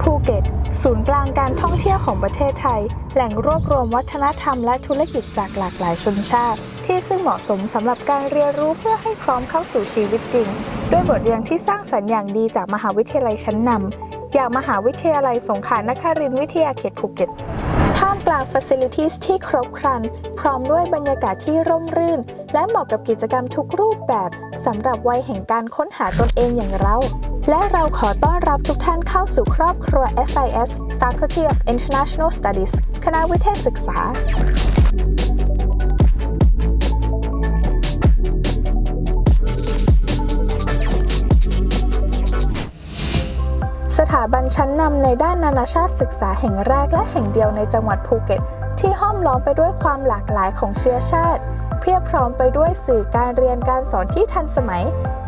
ภูเก็ต ศูนย์กลางการท่องเที่ยวของประเทศไทย แหล่งรวบรวมวัฒนธรรมและธุรกิจจากหลากหลายชนชาติ ที่ซึ่งเหมาะสมสำหรับการเรียนรู้เพื่อให้พร้อมเข้าสู่ชีวิตจริง ด้วยบทเรียนที่สร้างสรรค์อย่างดีจากมหาวิทยาลัยชั้นนำอย่างมหาวิทยาลัยสงขลานครินทร์วิทยาเขตภูเก็ต ท่ามกลาง Facilities ที่ครบครัน พร้อมด้วยบรรยากาศที่ร่มรื่น และเหมาะกับกิจกรรมทุกรูปแบบสำหรับวัยแห่งการค้นหาตนเองอย่างเรา และเราขอต้อนรับทุกท่านเข้าสู่ครอบครัว FIS Faculty of International Studies คณะวิเทศศึกษา บันชั้นนำในด้านนานาชาติศึกษาแห่งแรกและแห่งเดียวในจังหวัดภูเก็ต ที่ห้อมล้อมไปด้วยความหลากหลายของเชื้อชาติ เพียบพร้อมไปด้วยสื่อการเรียนการสอนที่ทันสมัย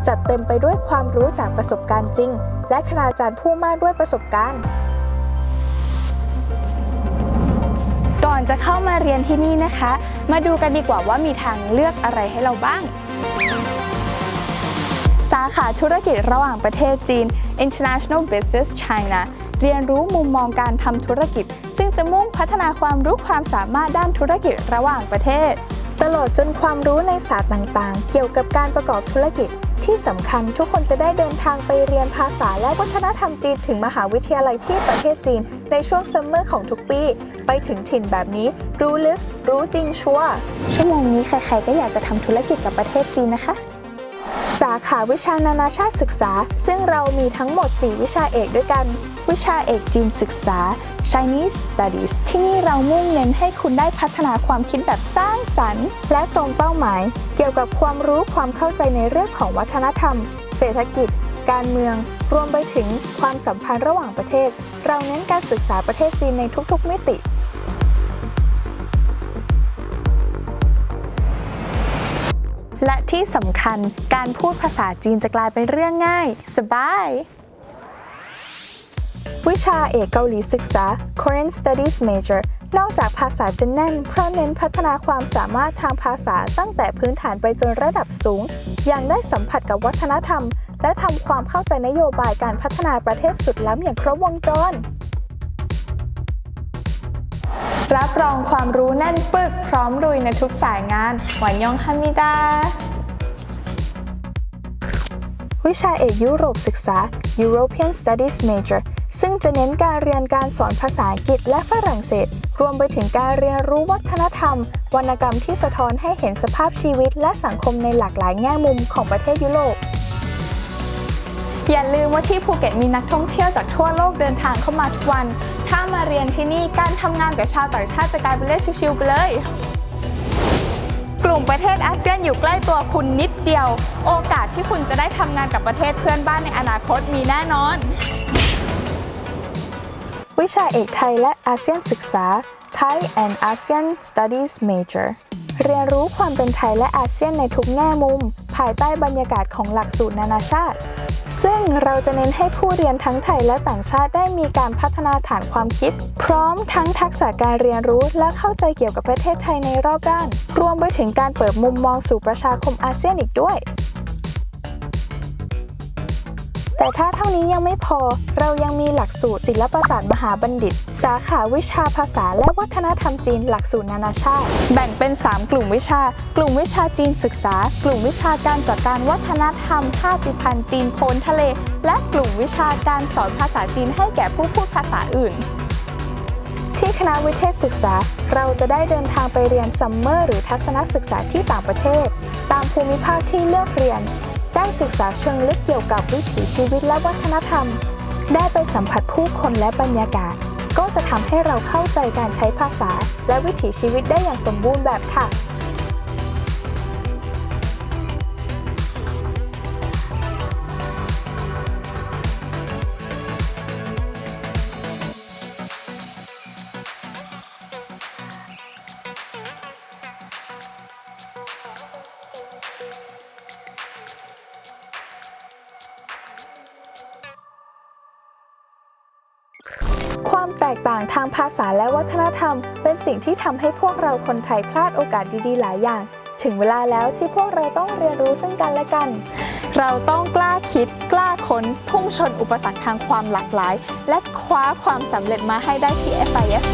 จัดเต็มไปด้วยความรู้จากประสบการณ์จริง และคณาจารย์ผู้มากด้วยประสบการณ์ก่อนจะเข้ามาเรียนที่นี่นะคะ มาดูกันดีกว่าว่ามีทางเลือกอะไรให้เราบ้าง สาขาธุรกิจระหว่างประเทศจีน International Business China เรียนรู้มุมมองการทำธุรกิจ ซึ่งจะมุ่งพัฒนาความรู้ความสามารถด้านธุรกิจระหว่างประเทศ ตลอดจนความรู้ในศาสตร์ต่างๆ เกี่ยวกับการประกอบธุรกิจ ที่สำคัญทุกคนจะได้เดินทางไปเรียนภาษาและวัฒนธรรมจีนถึงมหาวิทยาลัยที่ประเทศจีน ในช่วงซัมเมอร์ของทุกปี ไปถึงถิ่นแบบนี้ รู้ลึก รู้จริงชัวร์ชั่วโมงนี้ใครๆก็อยากจะทำธุรกิจกับประเทศจีนนะคะ สาขาวิชานานาชาติศึกษา ซึ่งเรามีทั้งหมด 4 วิชาเอกด้วยกัน วิชาเอกจีนศึกษา Chinese Studies ที่นี่เรามุ่งเน้นให้คุณได้พัฒนาความคิดแบบสร้างสรรค์ และตรงเป้าหมาย เกี่ยวกับความรู้ความเข้าใจในเรื่องของวัฒนธรรม เศรษฐกิจ การเมือง รวมไปถึงความสัมพันธ์ระหว่างประเทศ เราเน้นการศึกษาประเทศจีนในทุกๆมิติ และที่สำคัญการพูดภาษาจีนจะกลายเป็นเรื่องง่าย สบาย วิชาเอกเกาหลีศึกษา Korean Studies Major นอกจากภาษาจะแน่น เพราะเน้นพัฒนาความสามารถทางภาษาตั้งแต่พื้นฐานไปจนระดับสูง ยังได้สัมผัสกับวัฒนธรรม และทำความเข้าใจนโยบายการพัฒนาประเทศสุดล้ำอย่างครบวงจร รับรองความรู้แน่นปึกพร้อมลุยในทุกสายงาน หวันยองฮามิดา วิชาเอกยุโรปศึกษา European Studies Major ซึ่งจะเน้นการเรียนการสอนภาษาอังกฤษและฝรั่งเศส รวมไปถึงการเรียนรู้วัฒนธรรม วรรณกรรมที่สะท้อนให้เห็นสภาพชีวิตและสังคมในหลากหลายแง่มุมของประเทศยุโรป อย่าลืมว่าที่ภูเก็ตมีนักท่องเที่ยวจากทั่วโลกเดินทางเข้ามาทุกวัน ถ้ามาเรียนที่นี่การทำงานกับชาวต่างชาติจะกลายเป็นเรื่องชิวๆไปเลย กลุ่มประเทศอาเซียนอยู่ใกล้ตัวคุณนิดเดียว โอกาสที่คุณจะได้ทำงานกับประเทศเพื่อนบ้านในอนาคตมีแน่นอน วิชาเอกไทยและอาเซียนศึกษา Thai and ASEAN Studies Major เรียนรู้ความเป็นไทยและอาเซียนในทุกแง่มุม ภายใต้บรรยากาศของหลักสูตรนานาชาติ ซึ่งเราจะเน้นให้ผู้เรียนทั้งไทยและต่างชาติได้มีการพัฒนาฐานความคิด พร้อมทั้งทักษะการเรียนรู้และเข้าใจเกี่ยวกับประเทศไทยในรอบด้าน รวมไปถึงการเปิดมุมมองสู่ประชาคมอาเซียนอีกด้วย แต่ถ้าเท่านี้ยังไม่พอ เรายังมีหลักสูตรศิลปศาสตร์มหาบัณฑิต สาขาวิชาภาษาและวัฒนธรรมจีนหลักสูตรนานาชาติ แบ่งเป็น 3 กลุ่มวิชา กลุ่มวิชาจีนศึกษา กลุ่มวิชาการจัดการวัฒนธรรมชาติพันธุ์จีนโพนทะเล และกลุ่มวิชาการสอนภาษาจีนให้แก่ผู้พูดภาษาอื่นที่คณะวิเทศศึกษา เราจะได้เดินทางไปเรียนซัมเมอร์หรือทัศนศึกษาที่ต่างประเทศ ตามภูมิภาคที่เลือกเรียน ได้ศึกษาเชิงลึกเกี่ยวกับวิถีชีวิตและวัฒนธรรม ได้ไปสัมผัสผู้คนและบรรยากาศ ก็จะทำให้เราเข้าใจการใช้ภาษา และวิถีชีวิตได้อย่างสมบูรณ์แบบค่ะ ความแตกต่างทางภาษาและวัฒนธรรม เป็นสิ่งที่ทำให้พวกเราคนไทยพลาดโอกาสดีๆ หลายอย่าง ถึงเวลาแล้วที่พวกเราต้องเรียนรู้ซึ่งกันและกัน เราต้องกล้าคิด กล้าค้น พุ่งชนอุปสรรคทางความหลากหลาย และคว้าความสำเร็จมาให้ได้ที่ FIS